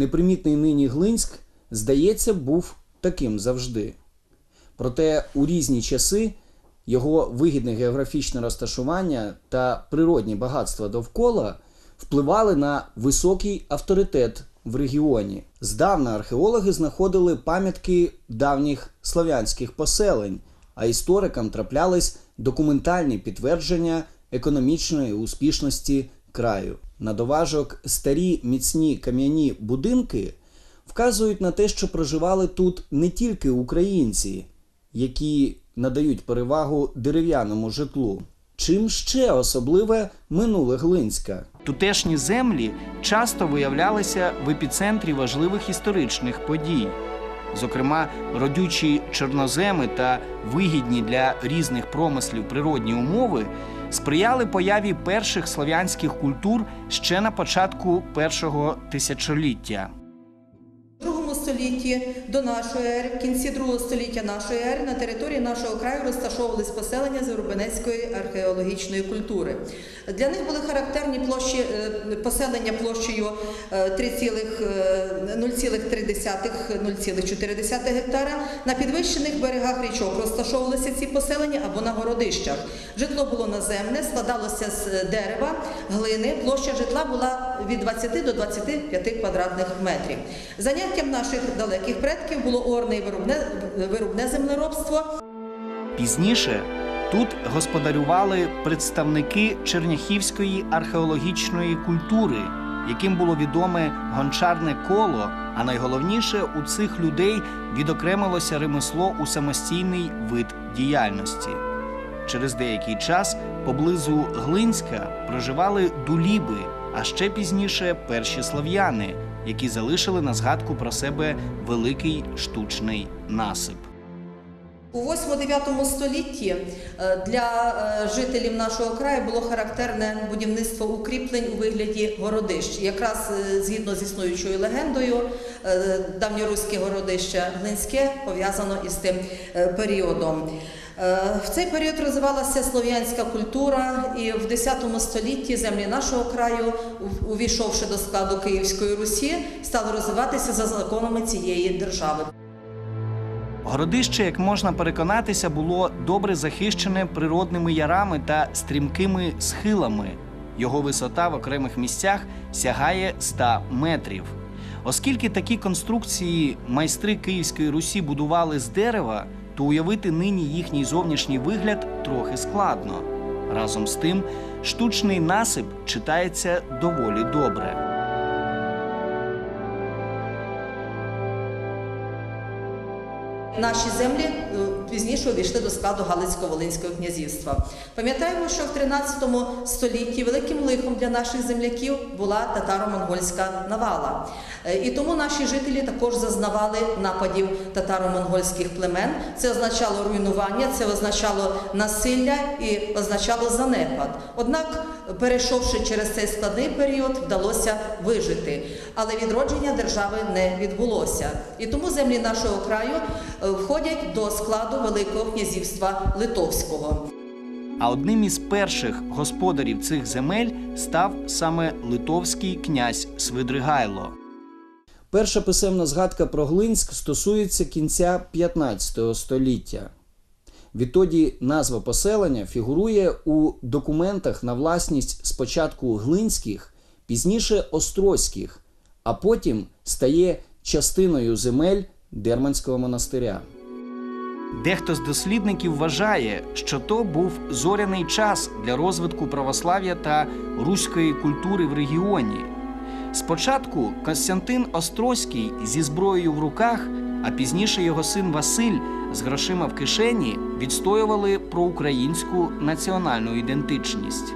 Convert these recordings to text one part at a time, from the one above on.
непримітний нині Глинськ, здається, був таким завжди. Проте у різні часи його вигідне географічне розташування та природні багатства довкола впливали на високий авторитет в регіоні. Здавна археологи знаходили пам'ятки давніх слов'янських поселень, а історикам траплялись документальні підтвердження економічної успішності краю. На доважок старі міцні кам'яні будинки вказують на те, що проживали тут не тільки українці, які надають перевагу дерев'яному житлу. Чим ще особливе минуле Глинська? Тутешні землі часто виявлялися в епіцентрі важливих історичних подій. Зокрема, родючі чорноземи та вигідні для різних промислів природні умови сприяли появі перших слов'янських культур ще на початку першого тисячоліття. Столітті до нашої ери, в кінці другого століття нашої ери на території нашого краю розташовувались поселення Зарубинецької археологічної культури. Для них були характерні площі е, поселення площею е, 0,3-0,4 гектара. На підвищених берегах річок розташовувалися ці поселення або на городищах. Житло було наземне, складалося з дерева, глини. Площа житла була від 20 до 25 квадратних метрів. Заняттям наших далеких предків було орне і виробне, виробне землеробство. Пізніше тут господарювали представники черняхівської археологічної культури, яким було відоме гончарне коло. А найголовніше у цих людей відокремилося ремесло у самостійний вид діяльності. Через деякий час поблизу Глинська проживали дуліби, а ще пізніше перші слав'яни, які залишили на згадку про себе великий штучний насип. У 8-9 столітті е, для е, жителів нашого краю було характерне будівництво укріплень у вигляді городищ. Якраз е, згідно з існуючою легендою, давньоруське городище Глинське пов'язано із тим періодом. Е, В цей період розвивалася слов'янська культура, і в 10 столітті землі нашого краю, увійшовши до складу Київської Русі, стали розвиватися за законами цієї держави. Городище, як можна переконатися, було добре захищене природними ярами та стрімкими схилами. Його висота в окремих місцях сягає 100 метрів. Оскільки такі конструкції майстри Київської Русі будували з дерева, то уявити нині їхній зовнішній вигляд трохи складно. Разом з тим, штучний насип читається доволі добре. Наші землі е, пізніше увійшли до складу Галицько-Волинського князівства. Пам'ятаємо, що в 13 столітті великим лихом для наших земляків була татаро-монгольська навала. Е, І тому наші жителі також зазнавали нападів татаро-монгольських племен. Це означало руйнування, це означало насилля і означало занепад. Однак, перейшовши через цей складний період, вдалося вижити. Але відродження держави не відбулося. І тому землі нашого краю е, входять до складу Великого князівства Литовського. А одним із перших господарів цих земель став саме литовський князь Свидригайло. Перша писемна згадка про Глинськ стосується кінця 15 століття. Відтоді назва поселення фігурує у документах на власність спочатку глинських, пізніше острозьких, а потім стає частиною земель Дерманського монастиря. Дехто з дослідників вважає, що то був зоряний час для розвитку православ'я та руської культури в регіоні. Спочатку Костянтин Острозький зі зброєю в руках, а пізніше його син Василь з грошима в кишені відстоювали проукраїнську національну ідентичність.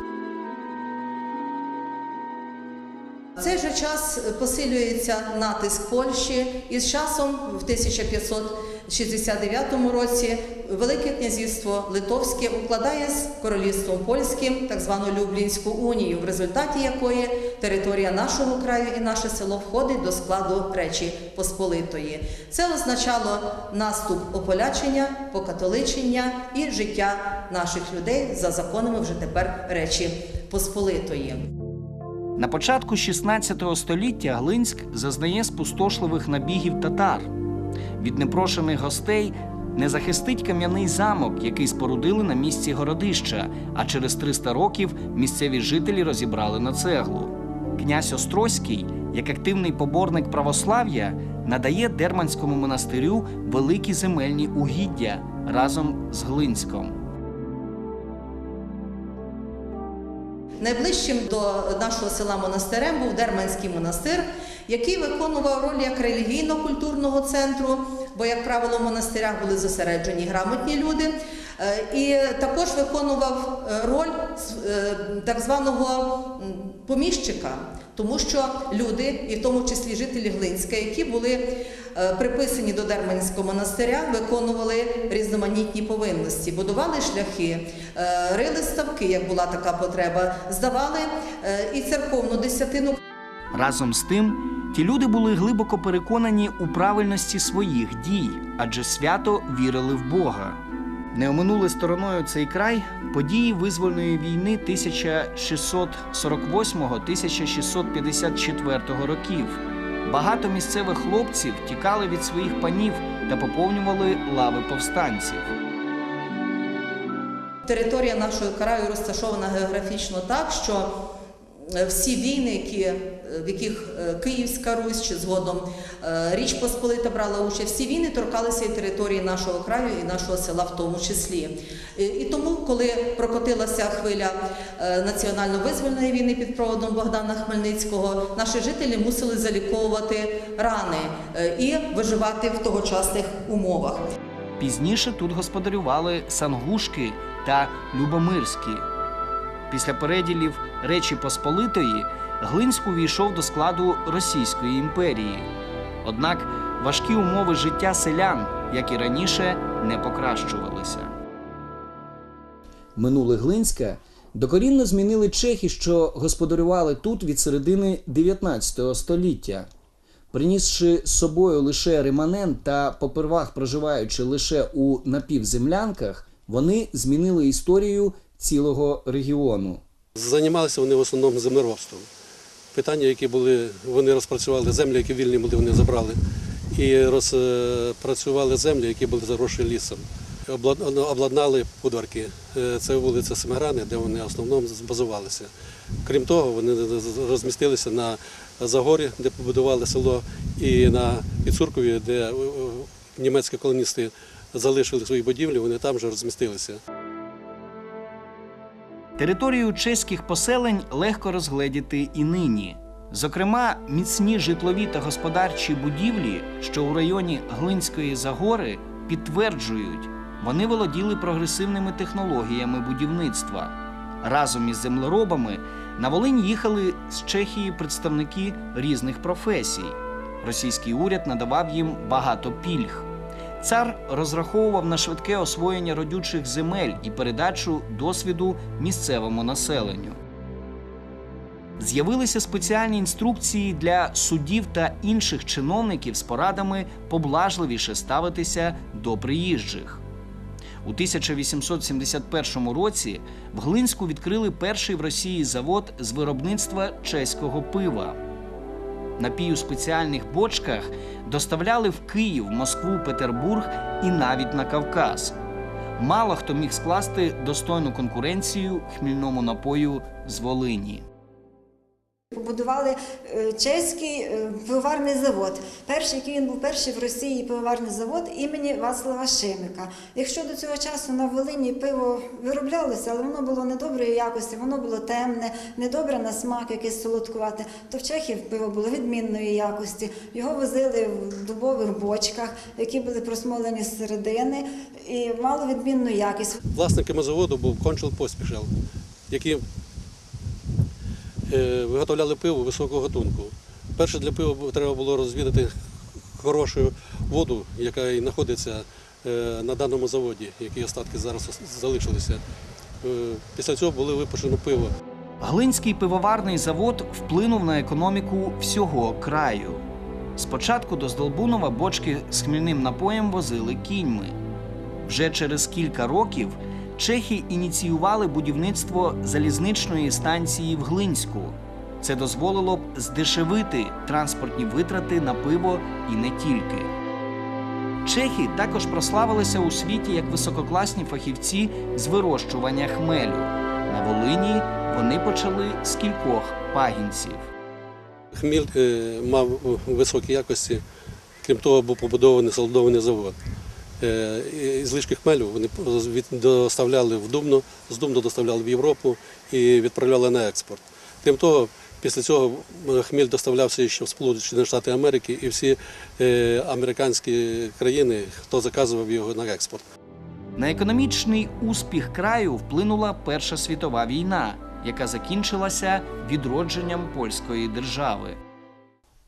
В цей же час посилюється натиск Польщі, і з часом, в 1569 році, Велике князівство Литовське укладає з королівством польським так звану Люблінську унію, в результаті якої територія нашого краю і наше село входить до складу Речі Посполитої. Це означало наступ ополячення, покатоличення і життя наших людей за законами вже тепер Речі Посполитої. На початку 16 століття Глинськ зазнає спустошливих набігів татар. Від непрошених гостей не захистить кам'яний замок, який спорудили на місці городища, а через 300 років місцеві жителі розібрали на цеглу. Князь Острозький, як активний поборник православ'я, надає Дерманському монастирю великі земельні угіддя разом з Глинськом. Найближчим до нашого села монастирем був Дерманський монастир, який виконував роль як релігійно-культурного центру, бо, як правило, в монастирях були зосереджені грамотні люди. Е, І також виконував е, роль е, так званого поміщика, тому що люди, і в тому числі жителі Глинська, які були приписані до Дерманського монастиря, виконували різноманітні повинності, будували шляхи, е, рили ставки, як була така потреба, здавали е, і церковну десятину. Разом з тим, ті люди були глибоко переконані у правильності своїх дій, адже свято вірили в Бога. Не оминули стороною цей край події визвольної війни 1648-1654 років. Багато місцевих хлопців тікали від своїх панів та поповнювали лави повстанців. Територія нашого краю розташована географічно так, що е, всі війни, які, в яких е, Київська Русь чи згодом е, Річ Посполита брала участь, всі війни торкалися і території нашого краю, і нашого села в тому числі. І, і тому, коли прокотилася хвиля е, національно-визвольної війни під проводом Богдана Хмельницького, наші жителі мусили заліковувати рани е, і виживати в тогочасних умовах. Пізніше тут господарювали Сангушки та Любомирські. Після переділів Речі Посполитої Глинськ увійшов до складу Російської імперії. Однак важкі умови життя селян, як і раніше, не покращувалися. Минуле Глинська докорінно змінили чехи, що господарювали тут від середини 19 століття. Принісши з собою лише реманент та попервах проживаючи лише у напівземлянках, вони змінили історію цілого регіону. Займалися вони в основному землеробством. Питання, які були, вони розпрацювали землі, які вільні були, вони забрали. І розпрацювали землі, які були заросші лісом. Облад- Обладнали подвірки. Е, Це вулиця Семиграни, де вони в основному базувалися. Крім того, вони розмістилися на Загорі, де побудували село, і на Підсуркові, де е, німецькі колоністи залишили свої будівлі, вони там вже розмістилися. Територію чеських поселень легко розгледіти і нині. Зокрема, міцні житлові та господарчі будівлі, що у районі Глинської Загори, підтверджують, вони володіли прогресивними технологіями будівництва. Разом із землеробами на Волинь їхали з Чехії представники різних професій. Російський уряд надавав їм багато пільг. Цар розраховував на швидке освоєння родючих земель і передачу досвіду місцевому населенню. З'явилися спеціальні інструкції для суддів та інших чиновників з порадами поблажливіше ставитися до приїжджих. У 1871 році в Глинську відкрили перший в Росії завод з виробництва чеського пива. Напій у спеціальних бочках доставляли в Київ, Москву, Петербург і навіть на Кавказ. Мало хто міг скласти достойну конкуренцію хмільному напою з Волині. Побудували е, чеський е, пивоварний завод. Перший, який він був перший в Росії пивоварний завод імені Вацлава Шимика. Якщо до цього часу на Волині пиво вироблялося, але воно було недоброї якості, воно було темне, недобре на смак, якесь солодкувате, то в Чехів пиво було відмінної якості. Його возили в дубових бочках, які були просмолені з середини і мало відмінну якість. Власниками заводу був кончел Поспішел, які е, виготовляли пиво високого гатунку. Перше для пива треба було розвідати хорошу воду, яка і знаходиться е, на даному заводі, які остатки зараз залишилися. Е, Після цього було випущено пиво. Глинський пивоварний завод вплинув на економіку всього краю. Спочатку до Здолбунова бочки з хмільним напоєм возили кіньми. Вже через кілька років чехи ініціювали будівництво залізничної станції в Глинську. Це дозволило б здешевити транспортні витрати на пиво і не тільки. Чехи також прославилися у світі як висококласні фахівці з вирощування хмелю. На Волині вони почали з кількох пагінців. Хміль е, мав високі якості, крім того, був побудований солодований завод. Е, Злишки хмелю вони доставляли в Дубно, з Дубно доставляли в Європу і відправляли на експорт. Крім того, після цього е, хміль доставлявся ще в Сполучені Штати Америки і всі е, американські країни, хто заказував його на експорт. На економічний успіх краю вплинула Перша світова війна, яка закінчилася відродженням польської держави.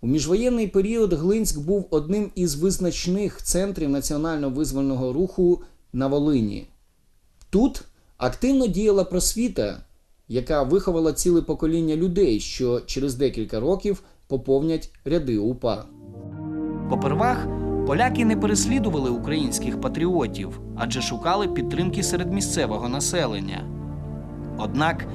У міжвоєнний період Глинськ був одним із визначних центрів національно-визвольного руху на Волині. Тут активно діяла просвіта, яка виховала ціле покоління людей, що через декілька років поповнять ряди УПА. Попервах, поляки не переслідували українських патріотів, адже шукали підтримки серед місцевого населення. Однак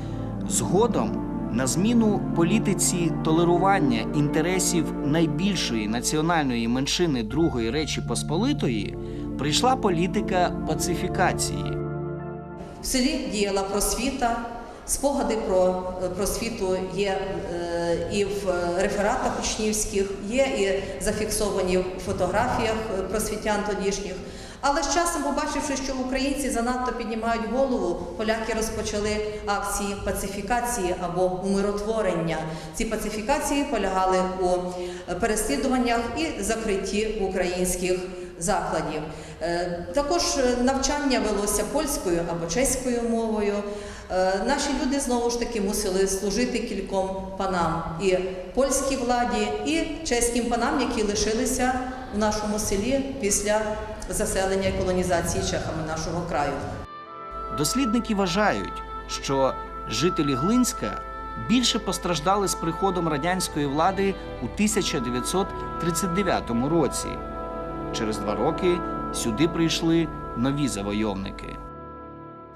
згодом на зміну політиці толерування інтересів найбільшої національної меншини Другої Речі Посполитої прийшла політика пацифікації. В селі діяла просвіта. Спогади про е, просвіту є е, і в рефератах учнівських, є і зафіксовані в фотографіях просвітян тодішніх. Але з часом, побачивши, що українці занадто піднімають голову, поляки розпочали акції пацифікації або умиротворення. Ці пацифікації полягали у переслідуваннях і закритті українських закладів. Е, Також е, навчання велося польською або чеською мовою. Е, Наші люди знову ж таки мусили служити кільком панам і польській владі, і чеським панам, які лишилися в нашому селі після заселення і колонізації чехами нашого краю. Дослідники вважають, що жителі Глинська більше постраждали з приходом радянської влади у 1939 році. Через два роки сюди прийшли нові завойовники.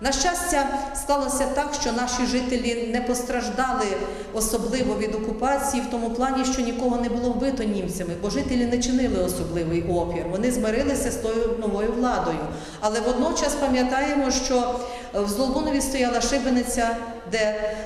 На щастя, сталося так, що наші жителі не постраждали особливо від окупації, в тому плані, що нікого не було вбито німцями, бо жителі не чинили особливий опір. Вони змирилися з тою новою владою. Але водночас пам'ятаємо, що в Здолбунові стояла шибениця, де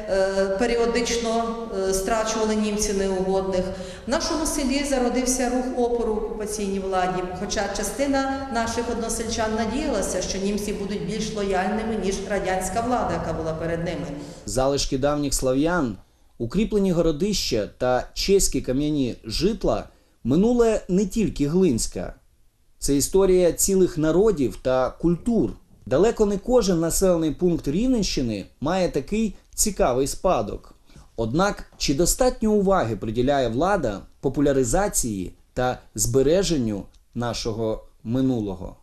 е, періодично е, страчували німці неугодних. В нашому селі зародився рух опору окупаційній владі. Хоча частина наших односельчан надіялася, що німці будуть більш лояльними ніж радянська влада, яка була перед ними. Залишки давніх слав'ян, укріплені городища та чеські кам'яні житла минуле не тільки Глинська. Це історія цілих народів та культур. Далеко не кожен населений пункт Рівненщини має такий цікавий спадок. Однак, чи достатньо уваги приділяє влада популяризації та збереженню нашого минулого?